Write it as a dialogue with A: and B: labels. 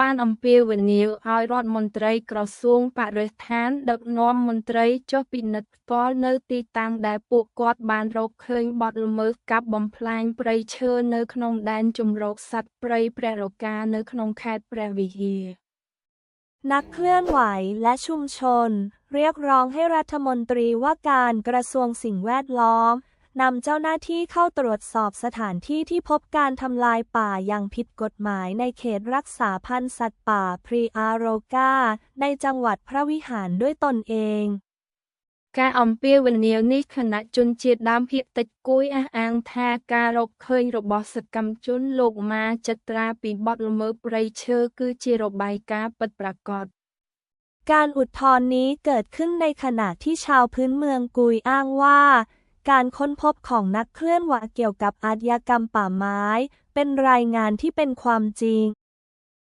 A: បានអំពាវនាវឲ្យរដ្ឋមន្ត្រីក្រសួងបរិស្ថានដឹកនាំមន្ត្រីចុះពិនិត្យផ្ទាល់នៅទីតាំងដែលពួកគាត់បានរកឃើញបទល្មើសកាប់បំផ្លាញព្រៃឈើនៅក្នុងដែនជម្រកសត្វព្រៃព្រះរកានៅក្នុងខេត្តព្រះវិហារ
B: นักเคลื่อนไหวและชุมชน เรียกร้องให้รัฐมนตรีว่าการกระทรวงสิ่งแวดล้อม นำเจ้าหน้าที่เข้าตรวจสอบสถานที่ที่พบการทำลายป่าอย่างผิดกฎหมายในเขตรักษาพันธุ์สัตว์ป่าพรีอาโรกาในจังหวัดพระวิหารด้วยตนเอง
A: ការអំពាវនាវនេះគណៈជនជាតិដើមភាគតិចគួយអះអាងថាការរកឃើញរបស់សកម្មជនលោកម៉ាចត្រាពីបទល្មើសព្រៃឈើគឺជារបាយការណ៍ពិតប្រាកដ
B: การอุทธรณ์นี้เกิดขึ้นในขณะที่ชาวพื้นเมืองกุยอ้างว่า การค้นพบของนักเคลื่อนไหวเกี่ยวกับอาชญากรรมป่าไม้ เป็นรายงานที่เป็นความจริง